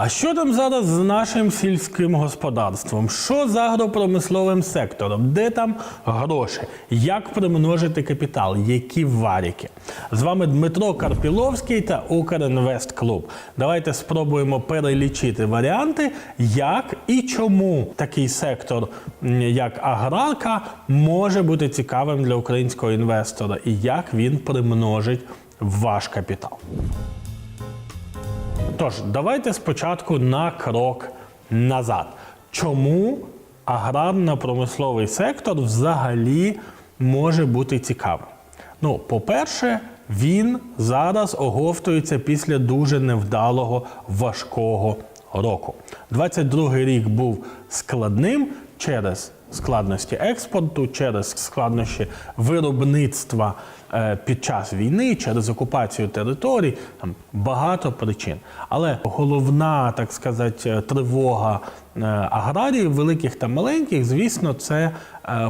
А що там зараз з нашим сільським господарством? Що з агропромисловим сектором? Де там гроші? Як примножити капітал? Які варіки? З вами Дмитро Карпіловський та Укрінвест Клуб. Давайте спробуємо перелічити варіанти, як і чому такий сектор, як аграрка, може бути цікавим для українського інвестора, і як він примножить ваш капітал. Тож, давайте спочатку на крок назад. Чому аграрно-промисловий сектор взагалі може бути цікавим? Ну, по-перше, він зараз оговтується після дуже невдалого важкого року. 22-й рік був складним через складності експорту, через складнощі виробництва е, під час війни, через окупацію територій, там багато причин. Але головна, так сказати, е, тривога е, аграріїв, великих та маленьких, звісно, це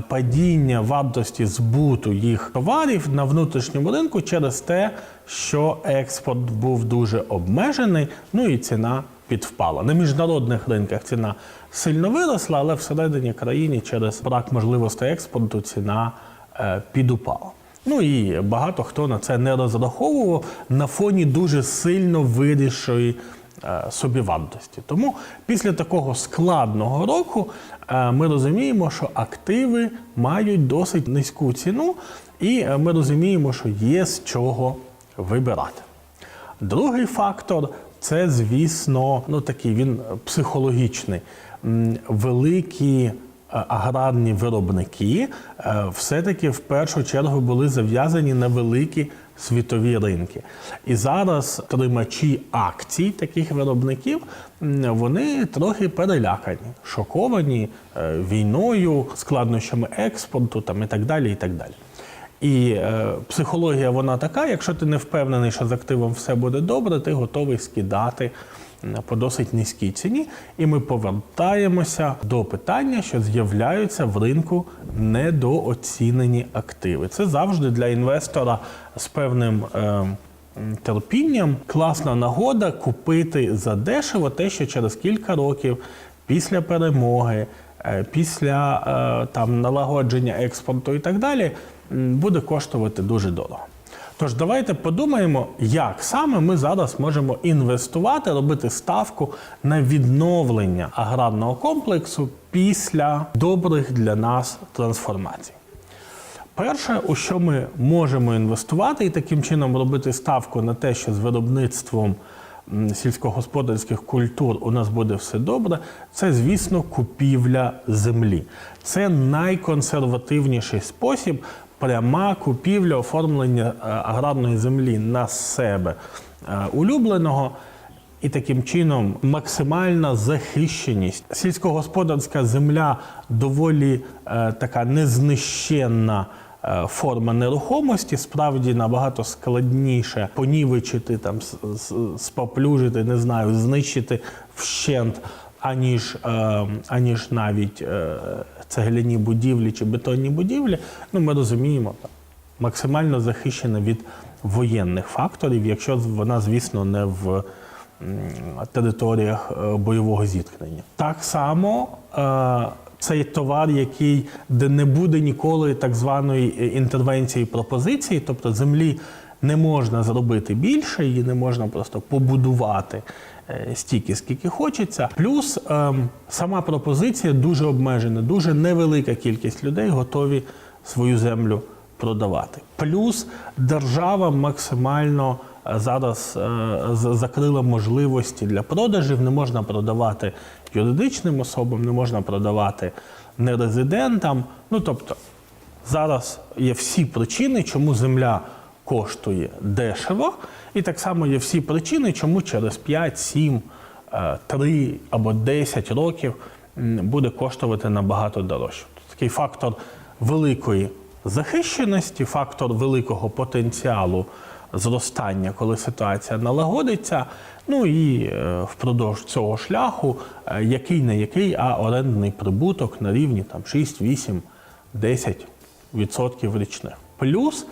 падіння вартості збуту їх товарів на внутрішньому ринку через те, що експорт був дуже обмежений, ну і ціна підвпала. На міжнародних ринках ціна сильно виросла, але всередині країни через брак можливостей експорту ціна е, підупала. Ну і багато хто на це не розраховував на фоні дуже сильно вирішої е, собівартості. Тому після такого складного року е, ми розуміємо, що активи мають досить низьку ціну, і ми розуміємо, що є з чого вибирати. Другий фактор це, звісно, ну такий він психологічний. Великі е, аграрні виробники е, все-таки в першу чергу були зав'язані на великі світові ринки. І зараз тримачі акцій таких виробників вони трохи перелякані, шоковані е, війною, складнощами експорту там, і так далі. І так далі. І е, психологія вона така: якщо ти не впевнений, що з активом все буде добре, ти готовий скидати по досить низькій ціні. І ми повертаємося до питання, що з'являються в ринку недооцінені активи. Це завжди для інвестора з певним. Е, Терпінням класна нагода купити задешево те, що через кілька років після перемоги, е, після е, там налагодження експорту і так далі, буде коштувати дуже дорого. Тож давайте подумаємо, як саме ми зараз можемо інвестувати, робити ставку на відновлення аграрного комплексу після добрих для нас трансформацій. Перше, у що ми можемо інвестувати і таким чином робити ставку на те, що з виробництвом сільськогосподарських культур у нас буде все добре, це, звісно, купівля землі. Це найконсервативніший спосіб пряма купівля оформлення е, аграрної землі на себе е, улюбленого. І таким чином максимальна захищеність. Сільськогосподарська земля доволі е, така незнищенна е, форма нерухомості. Справді набагато складніше понівечити, там, споплюжити, не знаю, знищити вщент, аніж, е, аніж навіть е, цегляні будівлі чи бетонні будівлі. Ну, ми розуміємо, там, максимально захищена від воєнних факторів, якщо вона, звісно, не в територіях е, бойового зіткнення. Так само е, цей товар, який де не буде ніколи так званої е, інтервенції пропозиції, тобто землі не можна зробити більше, її не можна просто побудувати е, стільки, скільки хочеться. Плюс ем, сама пропозиція дуже обмежена, дуже невелика кількість людей готові свою землю продавати. Плюс держава максимально е, зараз е, закрила можливості для продажів. Не можна продавати юридичним особам, не можна продавати нерезидентам. Ну тобто зараз є всі причини, чому земля коштує дешево, і так само є всі причини, чому через 5, 7, 3 або 10 років буде коштувати набагато дорожче. Такий фактор великої захищеності, фактор великого потенціалу зростання, коли ситуація налагодиться. Ну і е, впродовж цього шляху, е, який не який, а орендний прибуток на рівні там 6, 8, 10% річних. Плюс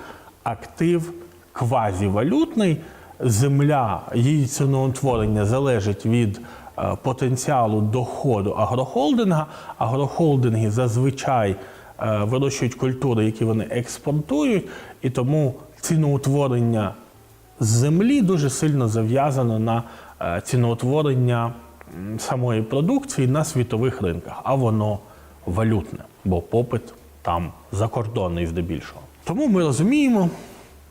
актив квазівалютний, земля, її ціноутворення залежить від е, потенціалу доходу агрохолдинга. Агрохолдинги зазвичай е, вирощують культури, які вони експортують, і тому ціноутворення землі дуже сильно зав'язано на е, ціноутворення самої продукції на світових ринках, а воно валютне, бо попит там закордонний здебільшого. Тому ми розуміємо,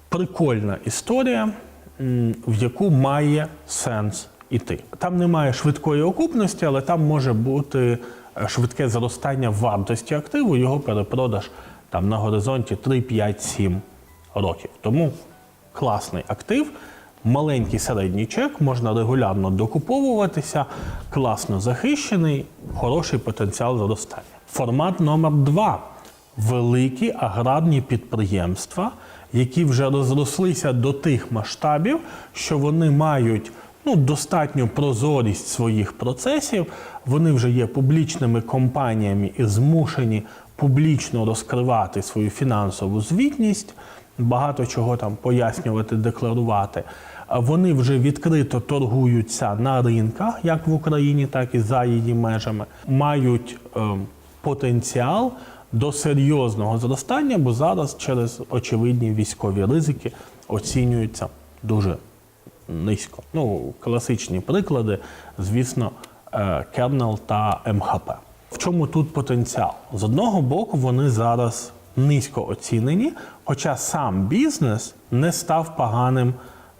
прикольна історія, в яку має сенс іти. Там немає швидкої окупності, але там може бути е, швидке зростання вартості активу, його перепродаж там на горизонті 3, 5, 7 років. Тому класний актив, маленький середній чек, можна регулярно докуповуватися, класно захищений, хороший потенціал зростання. Формат номер два великі аграрні підприємства, які вже розрослися до тих масштабів, що вони мають ну, достатню прозорість своїх процесів, вони вже є публічними компаніями і змушені публічно розкривати свою фінансову звітність, багато чого там пояснювати, декларувати. Вони вже відкрито торгуються на ринках, як в Україні, так і за її межами, мають ем, потенціал до серйозного зростання, бо зараз через очевидні військові ризики оцінюються дуже низько. Ну, класичні приклади, звісно, е, Кернел та МХП. В чому тут потенціал? З одного боку, вони зараз низько оцінені, хоча сам бізнес не став поганим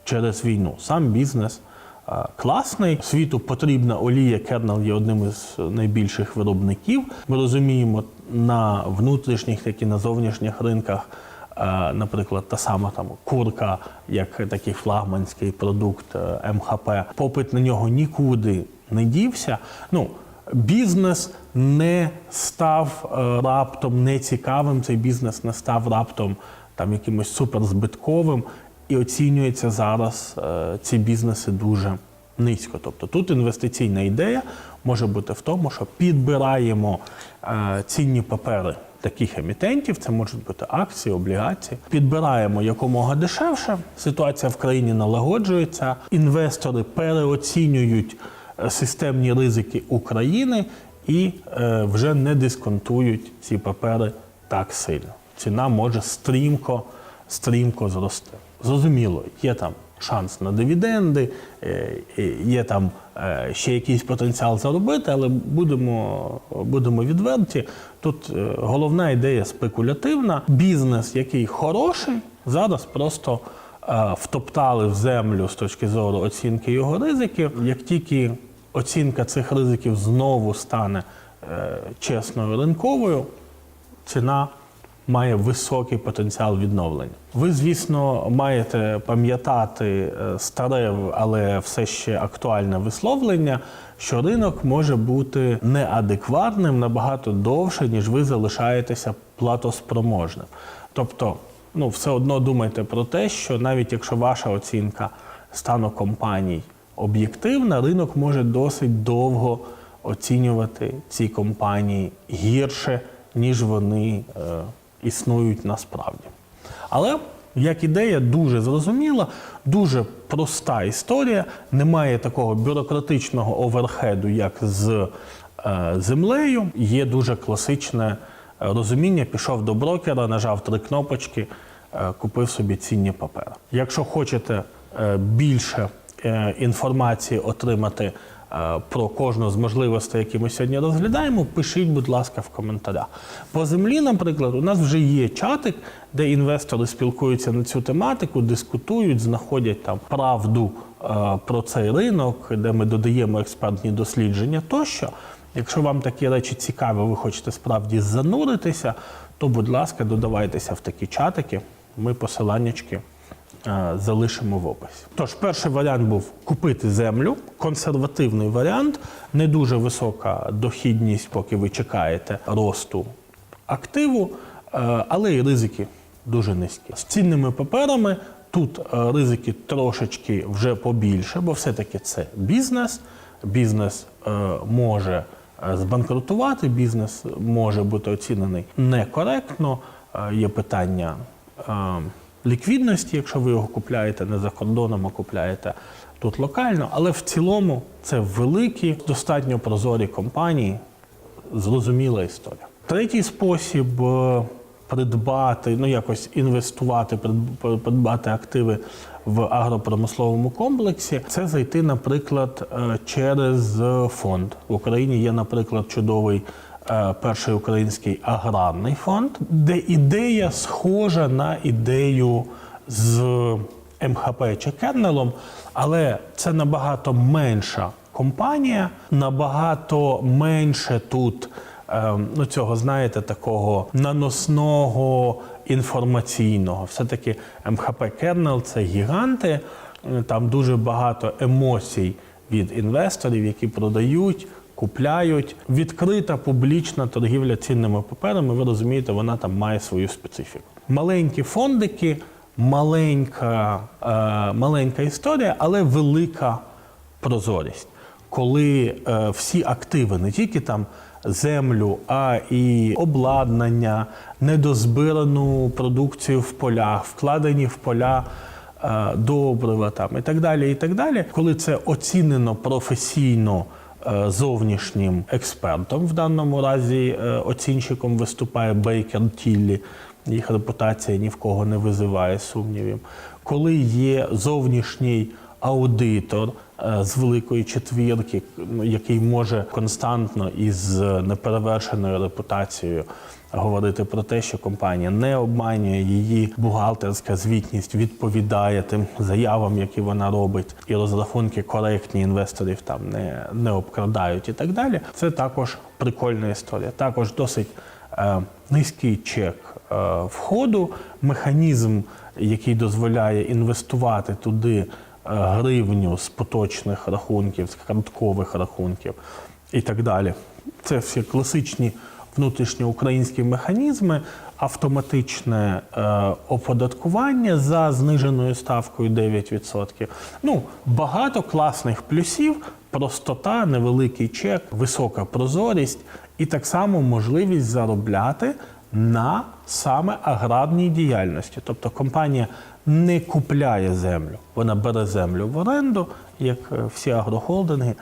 через війну. Сам бізнес е, класний. Світу потрібна олія. Кернел є одним із найбільших виробників. Ми розуміємо на внутрішніх, так і на зовнішніх ринках. е, Наприклад, та сама там курка, як такий флагманський продукт е, МХП, попит на нього нікуди не дівся. Ну, бізнес не став е, раптом нецікавим, цей бізнес не став раптом там якимось суперзбитковим, і оцінюється зараз ці бізнеси дуже низько. Тобто тут інвестиційна ідея може бути в тому, що підбираємо е, цінні папери таких емітентів, це можуть бути акції, облігації. Підбираємо якомога дешевше. Ситуація в країні налагоджується. Інвестори переоцінюють е, системні ризики України і е, вже не дисконтують ці папери так сильно. Ціна може стрімко, стрімко зрости. Зрозуміло, є там шанс на дивіденди, е, є там е, ще якийсь потенціал заробити, але будемо, будемо відверті. Тут е, головна ідея спекулятивна. Бізнес, який хороший, зараз просто втоптали в землю з точки зору оцінки його ризиків. Як тільки оцінка цих ризиків знову стане чесною ринковою, ціна має високий потенціал відновлення. Ви, звісно, маєте пам'ятати е, старе, але все ще актуальне висловлення, що ринок може бути неадекватним набагато довше, ніж ви залишаєтеся платоспроможним. Тобто, ну, все одно думайте про те, що навіть якщо ваша оцінка стану компаній об'єктивна, ринок може досить довго оцінювати ці компанії гірше, ніж вони е, існують насправді. Але як ідея дуже зрозуміла, дуже проста історія. Немає такого бюрократичного оверхеду, як з е, землею. Є дуже класичне е, розуміння. Пішов до брокера, нажав три кнопочки, е, купив собі цінні папери. Якщо хочете більше інформації отримати про кожну з можливостей, які ми сьогодні розглядаємо, пишіть, будь ласка, в коментарях. По землі, наприклад, у нас вже є чатик, де інвестори спілкуються на цю тематику, дискутують, знаходять там правду е, про цей ринок, де ми додаємо експертні дослідження тощо. Якщо вам такі речі цікаві, ви хочете справді зануритися, то, будь ласка, додавайтеся в такі чатики. Ми посиланнячки е, залишимо в описі. Тож, перший варіант був купити землю, консервативний варіант, не дуже висока дохідність, поки ви чекаєте росту активу, е, але і ризики дуже низькі. З цінними паперами тут е, ризики трошечки вже побільше, бо все-таки це бізнес. Бізнес е, може е, збанкрутувати, бізнес може бути оцінений некоректно. Е, Є питання е, ліквідності, якщо ви його купляєте не за кордоном, а купляєте тут локально. Але в цілому це великі, достатньо прозорі компанії, зрозуміла історія. Третій спосіб е, придбати, ну якось інвестувати, придбати активи в агропромисловому комплексі, це зайти, наприклад, е, через фонд. В Україні є, наприклад, чудовий перший український аграрний фонд, де ідея схожа на ідею з МХП чи Кернелом, але це набагато менша компанія, набагато менше тут ем, ну, цього, знаєте, такого наносного інформаційного. Все-таки МХП Кернел це гіганти, е, там дуже багато емоцій від інвесторів, які продають. Купляють відкрита публічна торгівля цінними паперами. Ви розумієте, вона там має свою специфіку. Маленькі фондики, маленька, е, маленька історія, але велика прозорість. Коли е, всі активи, не тільки там землю, а і обладнання, недозбирану продукцію в полях, вкладені в поля е, добрива там і так далі. І так далі, коли це оцінено професійно. Е, Зовнішнім експертом в даному разі е, оцінщиком виступає Бейкер Тіллі. Їх репутація ні в кого не визиває сумнівів. Коли є зовнішній аудитор е, з великої четвірки, який може константно із неперевершеною репутацією говорити про те, що компанія не обманює її бухгалтерська звітність, відповідає тим заявам, які вона робить, і розрахунки коректні інвесторів там не, не обкрадають і так далі. Це також прикольна історія. Також досить е, низький чек е, входу, механізм, який дозволяє інвестувати туди е, гривню з поточних рахунків, з карткових рахунків і так далі. Це всі класичні внутрішньоукраїнські механізми, автоматичне е, оподаткування за зниженою ставкою 9%. Ну, багато класних плюсів, простота, невеликий чек, висока прозорість і так само можливість заробляти на саме аграрній діяльності. Тобто компанія не купляє землю, вона бере землю в оренду, як е, всі агрохолдинги,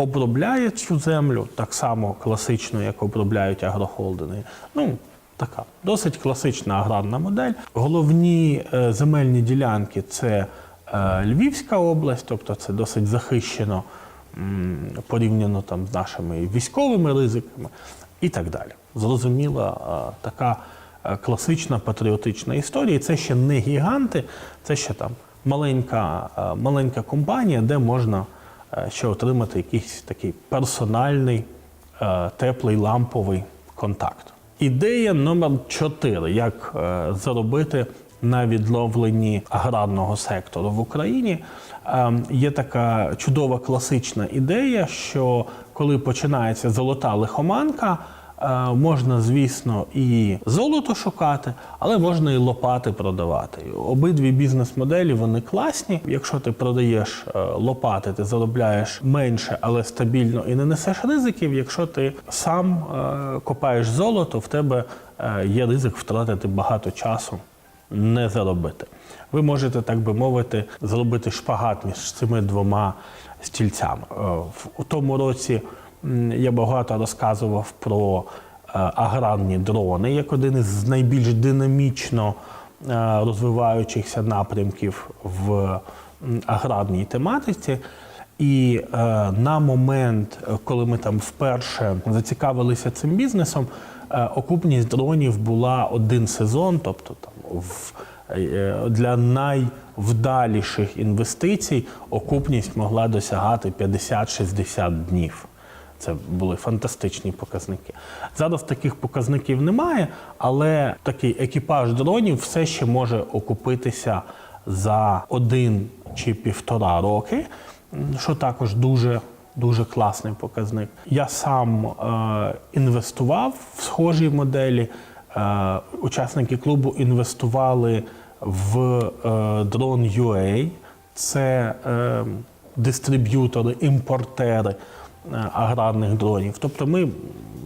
обробляє цю землю так само класично, як обробляють агрохолдинги. Ну, така досить класична аграрна модель. Головні е, земельні ділянки це е, Львівська область, тобто це досить захищено порівняно там з нашими військовими ризиками і так далі. Зрозуміла е, така класична патріотична історія. І це ще не гіганти, це ще там маленька, маленька компанія, де можна е, ще отримати якийсь такий персональний, е, теплий ламповий контакт. Ідея номер 4 як е, заробити на відновленні аграрного сектору в Україні. Є така чудова класична ідея, що коли починається золота лихоманка, можна, звісно, і золото шукати, але можна і лопати продавати. Обидві бізнес-моделі вони класні. Якщо ти продаєш е, лопати, ти заробляєш менше, але стабільно і не несеш ризиків. Якщо ти сам е, копаєш золото, в тебе е, є ризик втратити багато часу не заробити. Ви можете, так би мовити, зробити шпагат між цими двома стільцями. Е, в- тому році я багато розказував про е, аграрні дрони як один із найбільш динамічно е, розвиваючихся напрямків в аграрній тематиці. І е, на момент, е, коли ми там вперше зацікавилися цим бізнесом, е, окупність дронів була один сезон, тобто там в, е, для найвдаліших інвестицій окупність могла досягати 50-60 днів. Це були фантастичні показники. Зараз таких показників немає, але такий екіпаж дронів все ще може окупитися за один чи півтора роки, що також дуже. Дуже класний показник. Я сам е, інвестував в схожі моделі. Е, учасники клубу інвестували в е, Drone.ua. Це е, дистриб'ютори, імпортери аграрних дронів. Тобто ми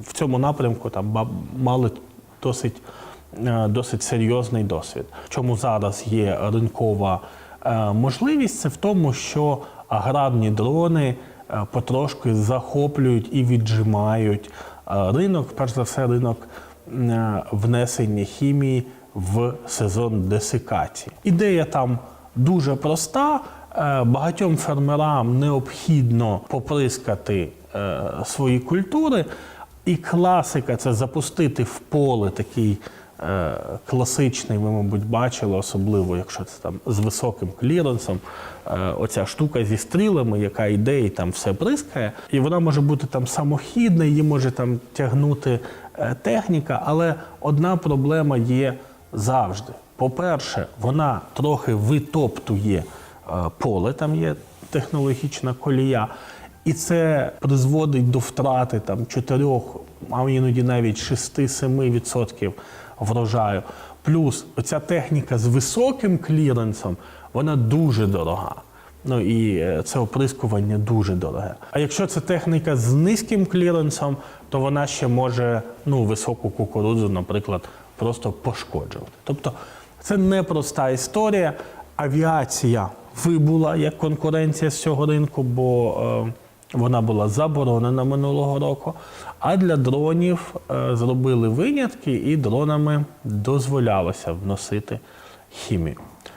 в цьому напрямку там мали досить е, досить серйозний досвід. Чому зараз є ринкова е, можливість, це в тому, що аграрні дрони е, потрошки захоплюють і віджимають е, ринок, перш за все, ринок е, внесення хімії в сезон десикації. Ідея там дуже проста. Е, Багатьом фермерам необхідно поприскати е, свої культури, і класика це запустити в поле такий е, класичний, ви, мабуть, бачили, особливо якщо це там з високим кліренсом. Оця штука зі стрілами, яка йде і там все бризкає. І вона може бути там самохідна, її може там тягнути техніка, але одна проблема є завжди. По-перше, вона трохи витоптує поле, там є технологічна колія, і це призводить до втрати там 4, а іноді навіть 6-7% врожаю. Плюс оця техніка з високим кліренсом, вона дуже дорога. Ну і е, це оприскування дуже дороге. А якщо це техніка з низьким кліренсом, то вона ще може ну, високу кукурудзу, наприклад, просто пошкоджувати. Тобто це непроста історія. Авіація вибула як конкуренція з цього ринку, бо е, вона була заборонена минулого року. А для дронів е, зробили винятки, і дронами дозволялося вносити хімію.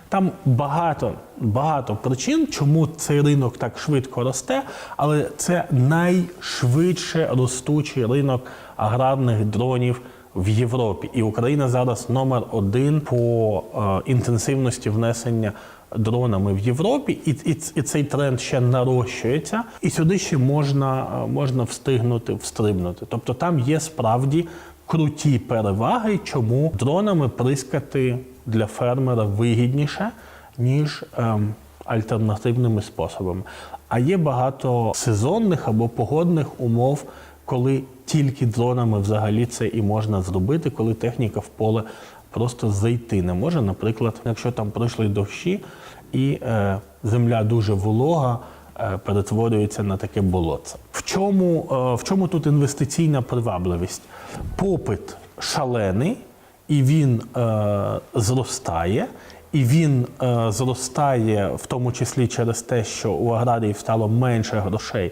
Там багато, багато причин, чому цей ринок так швидко росте, але це найшвидше ростучий ринок аграрних дронів в Європі. І Україна зараз номер один по е, інтенсивності внесення дронами в Європі, і, і, і цей тренд ще нарощується, і сюди ще можна, е, можна встигнути встрибнути. Тобто там є справді круті переваги, чому дронами прискати для фермера вигідніше, ніж ем, альтернативними способами. А є багато сезонних або погодних умов, коли тільки дронами взагалі це і можна зробити, коли техніка в поле просто зайти не може. Наприклад, якщо там пройшли дощі і е, земля дуже волога. е, Перетворюється на таке болотце. В чому, е, в чому тут інвестиційна привабливість? Попит шалений, і він е, зростає, і він е, зростає в тому числі через те, що у аграріїв стало менше грошей,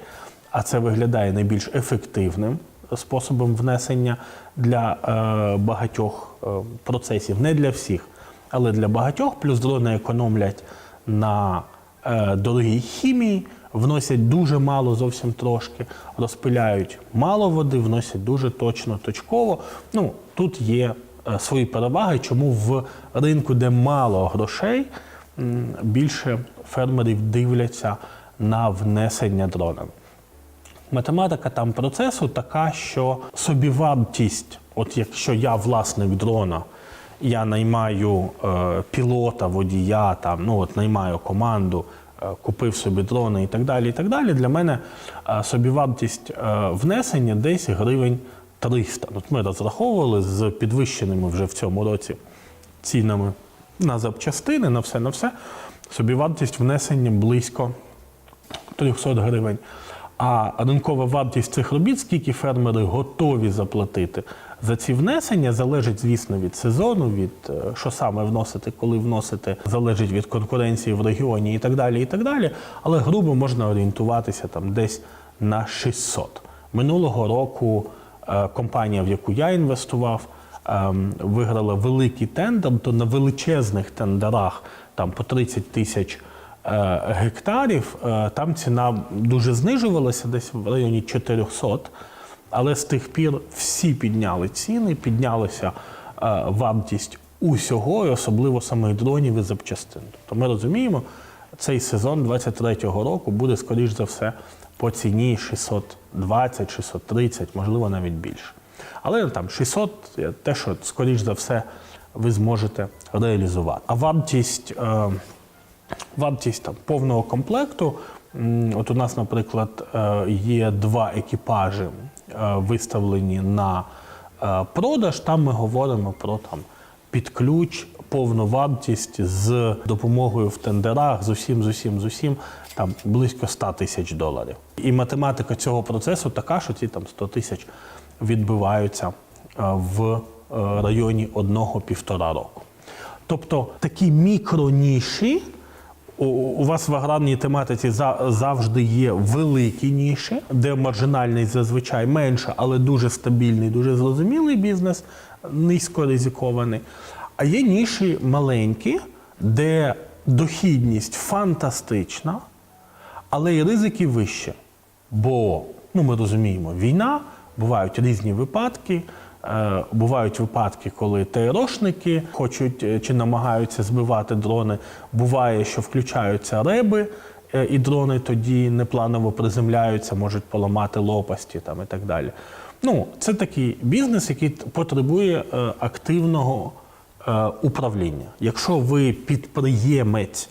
а це виглядає найбільш ефективним способом внесення для е, багатьох процесів, не для всіх, але для багатьох. Плюс дрони економлять на е, дорогій хімії, вносять дуже мало, зовсім трошки, розпиляють мало води, вносять дуже точно, точково. Ну, тут є е, свої переваги, чому в ринку, де мало грошей, більше фермерів дивляться на внесення дронами. Математика там процесу така, що собівартість, от якщо я власник дрона, я наймаю е, пілота, водія, там, ну от наймаю команду, е, купив собі дрони і так далі. і так далі. Для мене е, собівартість е, внесення десь гривень 300. От ми розраховували з підвищеними вже в цьому році цінами на запчастини, на все, на все. Собівартість внесення близько 300 гривень. А ринкова вартість цих робіт, скільки фермери готові заплатити за ці внесення, залежить, звісно, від сезону, від е, що саме вносити, коли вносити, залежить від конкуренції в регіоні і так далі. і так далі. Але грубо можна орієнтуватися там десь на 600. Минулого року е, компанія, в яку я інвестував, ем, виграла великий тендер, то на величезних тендерах там по 30 тисяч гектарів, е, там ціна дуже знижувалася, десь в районі 400. Але з тих пір всі підняли ціни, піднялася е, вартість усього, і особливо самих дронів і запчастин. Тобто ми розуміємо, цей сезон 23-го року буде, скоріш за все, по ціні 620, 630, можливо, навіть більше. Але там 600 те, що, скоріш за все, ви зможете реалізувати. А вартість. Вартість там повного комплекту. От у нас, наприклад, е, є два екіпажі е, виставлені на е, продаж. Там ми говоримо про там під ключ, повну вартість з допомогою в тендерах, з усім, з усім, з усім, там близько 100 тисяч доларів. І математика цього процесу така, що ці там 100 тисяч відбиваються в районі одного-півтора року. Тобто такі мікроніші у, у вас в аграрній тематиці за, завжди є великі ніші, де маржинальність зазвичай менша, але дуже стабільний, дуже зрозумілий бізнес, низько ризикований. А є ніші маленькі, де дохідність фантастична, але і ризики вищі. Бо ну, ми розуміємо, війна, бувають різні випадки. Е, Бувають випадки, коли ТРОшники хочуть е, чи намагаються збивати дрони. Буває, що включаються реби, е, і дрони тоді непланово приземляються, можуть поламати лопасті там, і так далі. Ну, це такий бізнес, який потребує активного управління. Якщо ви підприємець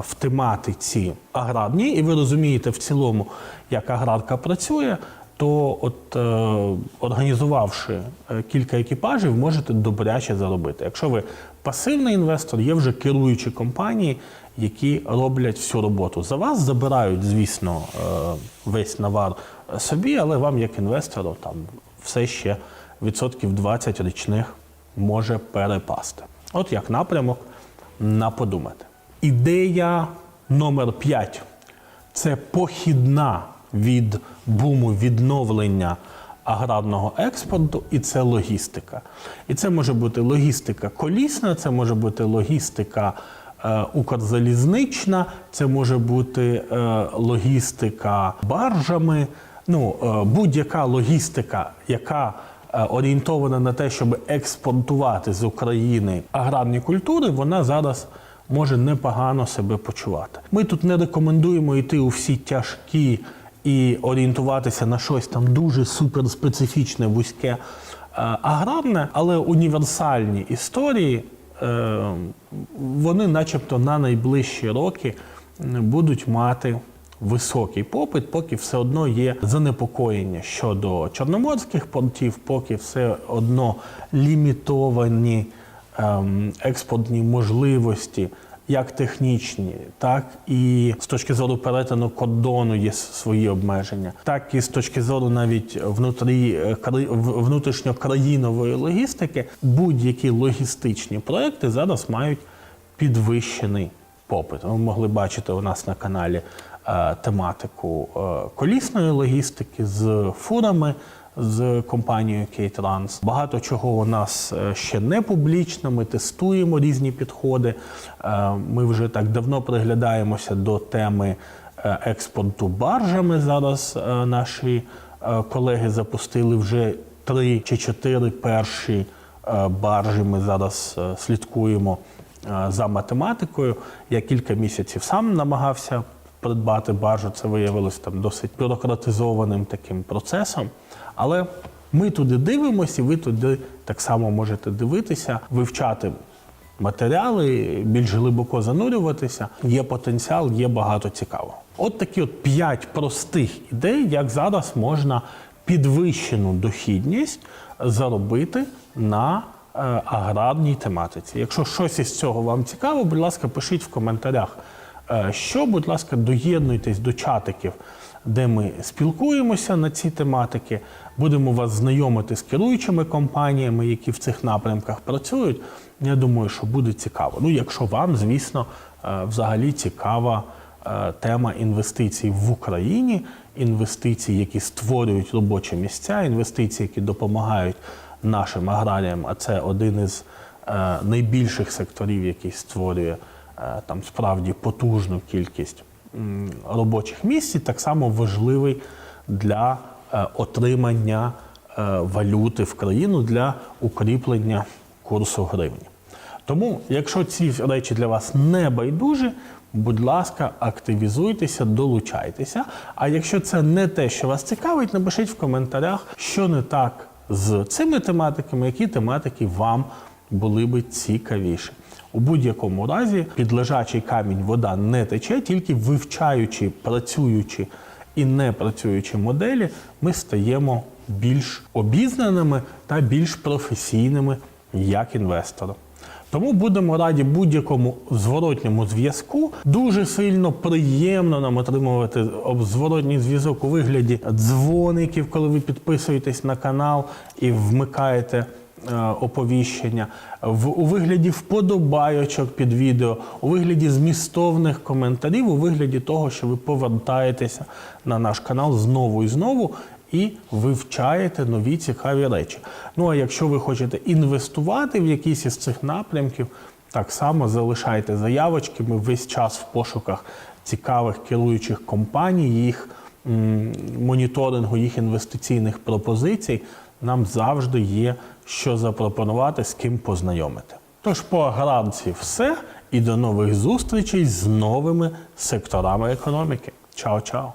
в тематиці аграрній, і ви розумієте в цілому, як аграрка працює, то от е, організувавши е, кілька екіпажів, можете добряче заробити. Якщо ви пасивний інвестор, є вже керуючі компанії, які роблять всю роботу. За вас забирають, звісно, е, весь навар собі, але вам, як інвестору, там все ще відсотків 20 річних може перепасти. От як напрямок на подумати. Ідея номер 5 це похідна від буму відновлення аграрного експорту, і це логістика. І це може бути логістика колісна, це може бути логістика е, укрзалізнична, це може бути е, логістика баржами. Ну, е, будь-яка логістика, яка е, орієнтована на те, щоб експортувати з України аграрні культури, вона зараз може непогано себе почувати. Ми тут не рекомендуємо йти у всі тяжкі і орієнтуватися на щось там дуже суперспецифічне, вузьке е, аграрне, але універсальні історії. е, Вони, начебто, на найближчі роки будуть мати високий попит, поки все одно є занепокоєння щодо чорноморських портів, поки все одно лімітовані ем, експортні можливості, як технічні, так і з точки зору перетину кордону є свої обмеження, так і з точки зору навіть внутрі е, внутрішньокраїнової логістики, будь-які логістичні проекти зараз мають підвищений попит. Ви могли бачити у нас на каналі е, тематику е, колісної логістики з фурами. З компанією K-Trans. Багато чого у нас е, ще не публічно. Ми тестуємо різні підходи. Е, Ми вже так давно приглядаємося до теми е, експорту баржами. Зараз наші колеги запустили вже три чи чотири перші баржі. Ми зараз слідкуємо за математикою. Я кілька місяців сам намагався придбати баржу. Це виявилось там досить бюрократизованим таким процесом. Але ми туди дивимося, ви туди так само можете дивитися, вивчати матеріали, більш глибоко занурюватися. Є потенціал, є багато цікавого. От такі от п'ять простих ідей, як зараз можна підвищену дохідність заробити на е, аграрній тематиці. Якщо щось із цього вам цікаво, будь ласка, пишіть в коментарях. Е, Що, будь ласка, доєднуйтесь до чатиків, де ми спілкуємося на ці тематики. Будемо вас знайомити з керуючими компаніями, які в цих напрямках працюють. Я думаю, що буде цікаво. Ну, якщо вам, звісно, е, взагалі цікава е, тема інвестицій в Україні, інвестицій, які створюють робочі місця, інвестиції, які допомагають нашим аграріям, а це один із е, найбільших секторів, який створює там справді потужну кількість робочих місць, і так само важливий для е, отримання е, валюти в країну для укріплення курсу гривні. Тому, якщо ці речі для вас не байдужі, будь ласка, активізуйтеся, долучайтеся. А якщо це не те, що вас цікавить, напишіть в коментарях, що не так з цими тематиками, які тематики вам були би цікавіші. У будь-якому разі під лежачий камінь вода не тече, тільки вивчаючи, працюючи і не працюючи моделі, ми стаємо більш обізнаними та більш професійними як інвестори. Тому будемо раді будь-якому зворотньому зв'язку. Дуже сильно приємно нам отримувати зворотній зв'язок у вигляді дзвоників, коли ви підписуєтесь на канал і вмикаєте оповіщення, в, у вигляді вподобайочок під відео, у вигляді змістовних коментарів, у вигляді того, що ви повертаєтеся на наш канал знову і знову і вивчаєте нові цікаві речі. Ну а якщо ви хочете інвестувати в якийсь із цих напрямків, так само залишайте заявочки. Ми весь час в пошуках цікавих керуючих компаній, їх м, моніторингу, їх інвестиційних пропозицій. Нам завжди є що запропонувати, з ким познайомити. Тож по аграрці все і до нових зустрічей з новими секторами економіки. Чао-чао!